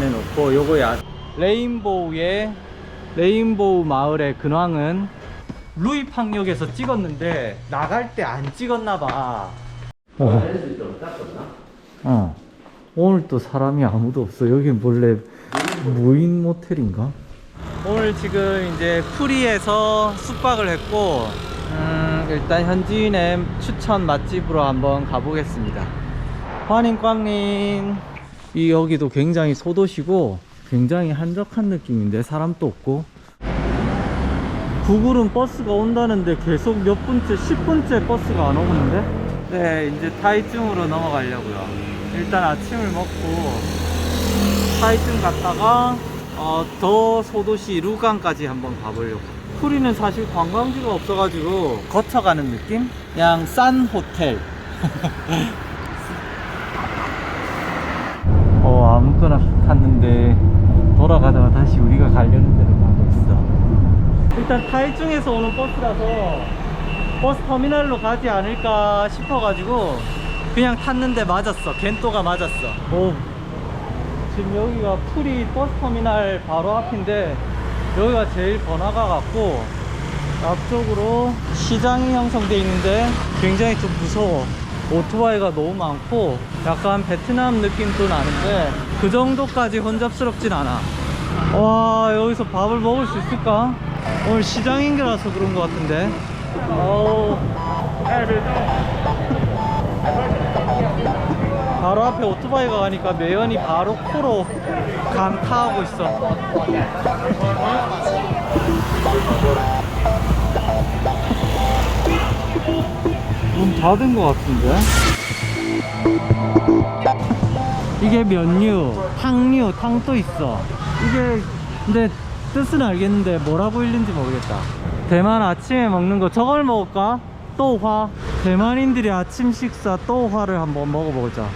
보관해놓고 요거야 레인보우의 레인보우 마을의 근황은 루이팡역에서 찍었는데 나갈 때 안 찍었나 봐 어. 어. 오늘 또 사람이 아무도 없어 여긴 원래 무인 모텔인가? 오늘 지금 이제 쿠리에서 숙박을 했고 음, 일단 현지인의 추천 맛집으로 한번 가보겠습니다 환인 꽝님 이 여기도 굉장히 소도시고 굉장히 한적한 느낌인데 사람도 없고. 구글은 버스가 온다는데 계속 몇 분째 10분째 버스가 안 오는데? 네 이제 타이중으로 넘어가려고요. 일단 아침을 먹고 타이중 갔다가 어, 더 소도시 루강까지 한번 가보려고. 쿠리는 사실 관광지가 없어가지고 거쳐가는 느낌? 그냥 싼 호텔 어 아무거나 탔는데 돌아가다가 다시 우리가 가려는 데로 가고 있어. 일단 타이중에서 오는 버스라서 버스 터미널로 가지 않을까 싶어가지고 그냥 탔는데 맞았어. 겐토가 맞았어. 오. 지금 여기가 풀이 버스 터미널 바로 앞인데 여기가 제일 번화가 같고 앞쪽으로 시장이 형성돼 있는데 굉장히 좀 무서워 오토바이가 너무 많고 약간 베트남 느낌도 나는데 그 정도까지 혼잡스럽진 않아. 와 여기서 밥을 먹을 수 있을까? 오늘 시장인게라서 그런 것 같은데. 어우. 바로 앞에 오토바이가 가니까 매연이 바로 코로 감타하고 있어. 문 닫은 것 같 은데 이게 면류, 탕류, 탕도 있어. 이게 근데 뜻은 알겠는데 뭐라고 읽는지 모르겠다. 대만 아침에 먹는 거 저걸 먹을까? 또화. 대만인들이 아침 식사 또화를 한번 먹어보자.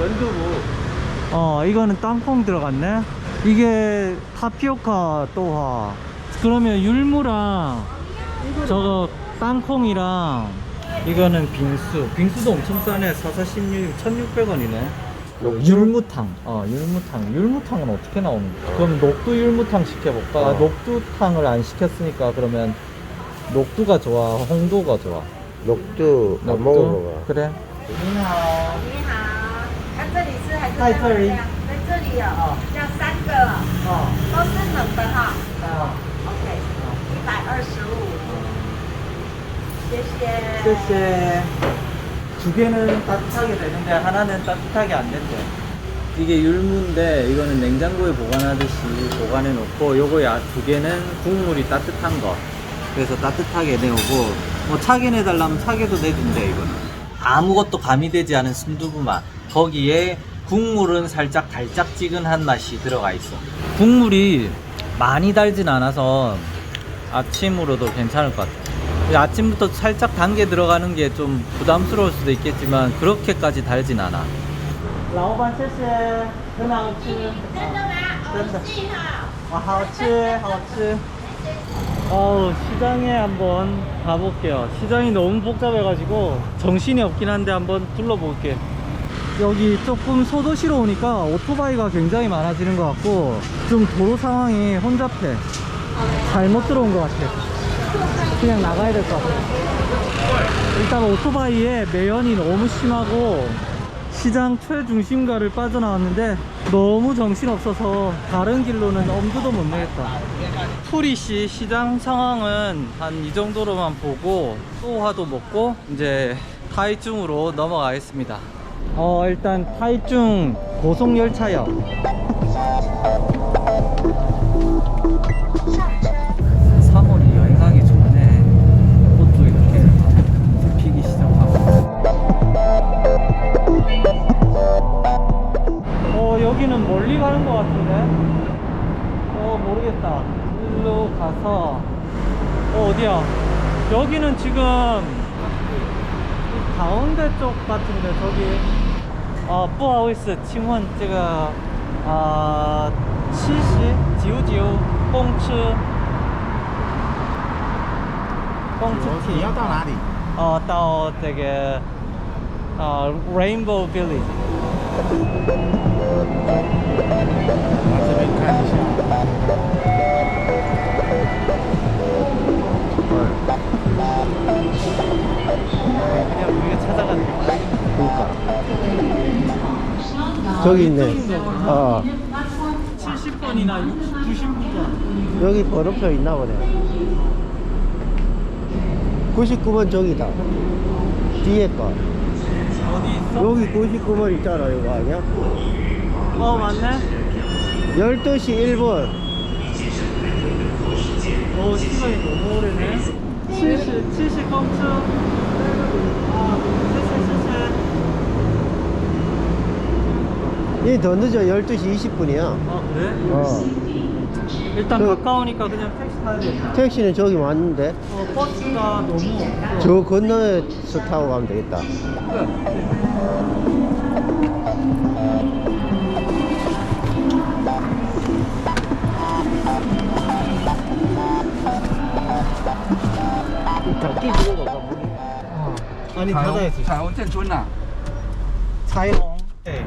연두부 어 이거는 땅콩 들어갔네. 이게 타피오카 또화. 그러면 율무랑 저거 땅콩이랑 이거는 빙수 빙수도 엄청 싸네 4416 1600원이네 율무탕 어 율무탕 율무탕은 어떻게 나오는 거야 그럼 녹두 율무탕 시켜볼까 어. 녹두탕을 안 시켰으니까 그러면 녹두가 좋아 홍도가 좋아 녹두 안 먹어봐 그래 你好，看这里是还是在这里在这里哦哦，要三个， 어 都是冷的哈。 어. OK，一百二十五，谢谢。 쎄쎄 두 개는 따뜻하게 되는데 하나는 따뜻하게 안 된대 이게 율무인데 이거는 냉장고에 보관하듯이 보관해 놓고 요거 야 두 개는 국물이 따뜻한 거. 그래서 따뜻하게 내오고 뭐 차게 내달라면 차게도 내준대 이거는. 아무것도 가미되지 않은 순두부 맛. 거기에 국물은 살짝 달짝지근한 맛이 들어가 있어. 국물이 많이 달진 않아서 아침으로도 괜찮을 것 같아 아침부터 살짝 단 게 들어가는 게 좀 부담스러울 수도 있겠지만 그렇게까지 달진 않아. 老板谢谢很好吃真的吗？真的好记哈。 아, 好吃好吃 어우 시장에 한번 가볼게요 시장이 너무 복잡해가지고 정신이 없긴 한데 한번 둘러볼게 여기 조금 소도시로 오니까 오토바이가 굉장히 많아지는 것 같고 좀 도로 상황이 혼잡해 잘못 들어온 것 같아 그냥 나가야 될 것 같아 일단 오토바이에 매연이 너무 심하고 시장 최중심가를 빠져나왔는데 너무 정신없어서 다른 길로는 엄두도 못 내겠다. 풀이시 시장 상황은 한 이 정도로만 보고 또화도 먹고 이제 타이중으로 넘어가겠습니다. 어 일단 타이중 고속열차역 哦，不好意思，请问这个呃七十九九公车，公车你要到哪里？哦、到这个呃 Rainbow Village。这边看一下。 저기 있네. 어. 70번이나 90번. 여기 번호표 있나 보네. 99번 저기다. 뒤에 거. 어디 있어? 여기 99번 있잖아, 이거 아니야? 어, 맞네. 12시 1분. 어, 시간이 너무 오래네. 70, 70 컴츠. 아, 이더 늦어 12시 20분이야 아 그래? 어. 일단 그- 가까우니까 그냥 택시 타야 돼. 택시는 저기 왔는데 어, 버스가 너무. 저 건너에서 타고 가면 되겠다 다 끼고 가 아니 바다에서 자원전 존나. 사이롱. 네.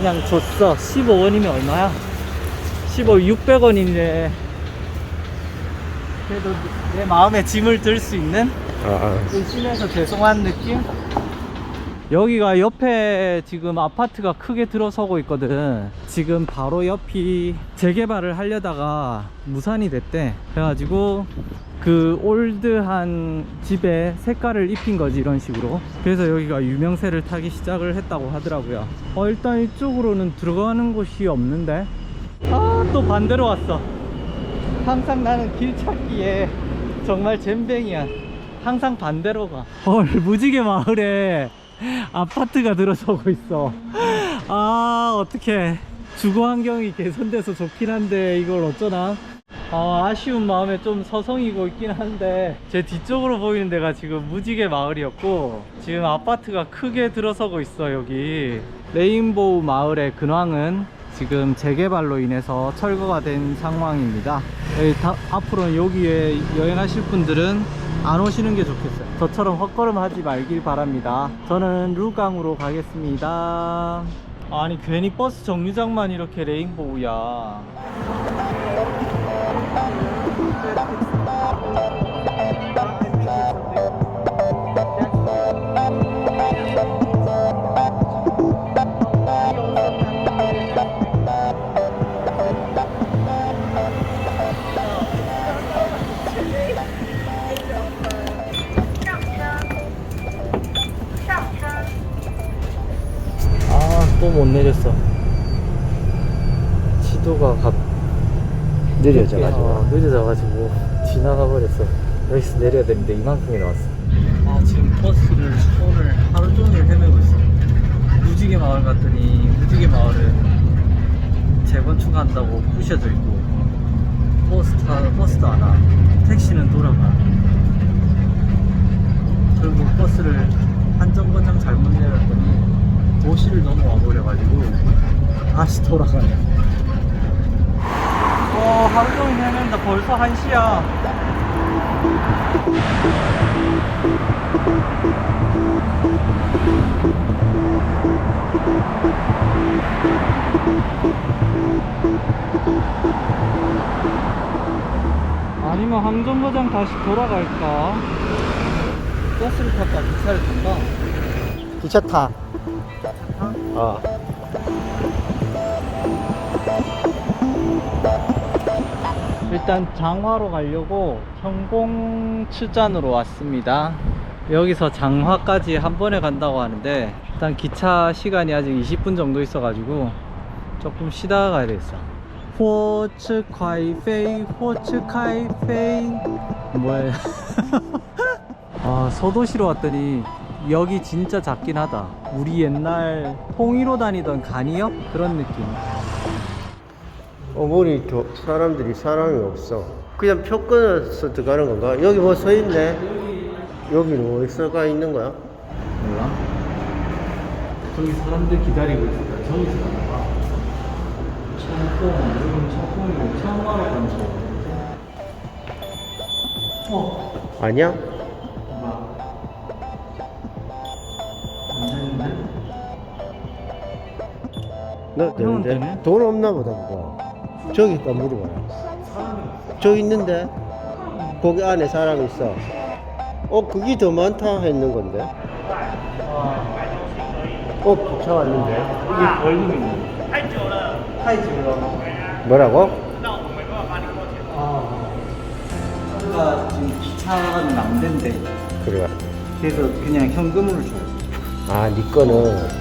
그냥 줬어. 15원이면 얼마야? 15, 600원인데 그래도 내 마음에 짐을 들 수 있는 아, 의심해서 죄송한 느낌? 여기가 옆에 지금 아파트가 크게 들어서고 있거든 지금 바로 옆이 재개발을 하려다가 무산이 됐대 그래가지고 그 올드한 집에 색깔을 입힌 거지 이런 식으로 그래서 여기가 유명세를 타기 시작을 했다고 하더라고요 어 일단 이쪽으로는 들어가는 곳이 없는데 아 또 반대로 왔어 항상 나는 길 찾기에 정말 잼뱅이야. 항상 반대로 가. 헐, 무지개 마을에 아파트가 들어서고 있어. 아, 어떡해. 주거 환경이 개선돼서 좋긴 한데 이걸 어쩌나? 아, 아쉬운 마음에 좀 서성이고 있긴 한데 제 뒤쪽으로 보이는 데가 지금 무지개 마을이었고 지금 아파트가 크게 들어서고 있어 여기. 레인보우 마을의 근황은 지금 재개발로 인해서 철거가 된 상황입니다. 여기 다- 앞으로는 여기에 여행하실 분들은 안 오시는 게 좋겠어요. 저처럼 헛걸음 하지 말길 바랍니다. 저는 루강으로 가겠습니다. 아니 괜히 버스 정류장만 이렇게 레인보우야. 아 또 못 내렸어. 지도가 갑 느려져가지고. 어, 늦어져가지고 지나가 버렸어 여기서 내려야 되는데 이만큼이 나왔어 아 지금 버스를 오늘 하루 종일 헤매고 있어 무지개 마을 갔더니 무지개 마을은 재건축한다고 부셔져 있고 버스 타 버스도 안 와. 택시는 돌아가. 결국 버스를 한 정거장 잘못 내렸더니 도시를 넘어와 버려가지고 다시 돌아가네 와 하루 종일 헤맨다 벌써 1시야 아니면 항정거장 다시 돌아갈까? 버스를 탈까? 기차를 탈까? 기차 타. 타? 어. 일단 장화로 가려고 현공출잔으로 왔습니다. 여기서 장화까지 한 번에 간다고 하는데 일단 기차 시간이 아직 20분 정도 있어가지고 조금 쉬다가 가야 되겠어. 火车快飞,火车快飞. 뭐야? 아 서도시로 왔더니 여기 진짜 작긴 하다. 우리 옛날 통일로 다니던 간이역 그런 느낌. 어머니 저 사람들이 사람이 없어. 그냥 표 끊어서 들어가는 건가? 여기 뭐 서 있네. 여기는 뭐 써가 있는 거야? 몰라? 저기 사람들 기다리고 있다. 저기서 봐. 청포, 여기는 청포이고 청마로 가는 거. 어? 아니야? 안 되는데? 돈 없나 보다 그거. 저기 가 물어봐요. 저기 있는데 거기 안에 사람 있어. 어 그게 더 많다 했는 건데. 와, 어 기차 왔는데. 이게 벌금이 있네. 타이즈로. 뭐라고? 아, 뭔가 지금 안 된대. 그래. 그래서 그냥 현금으로 줘요. 아네 거는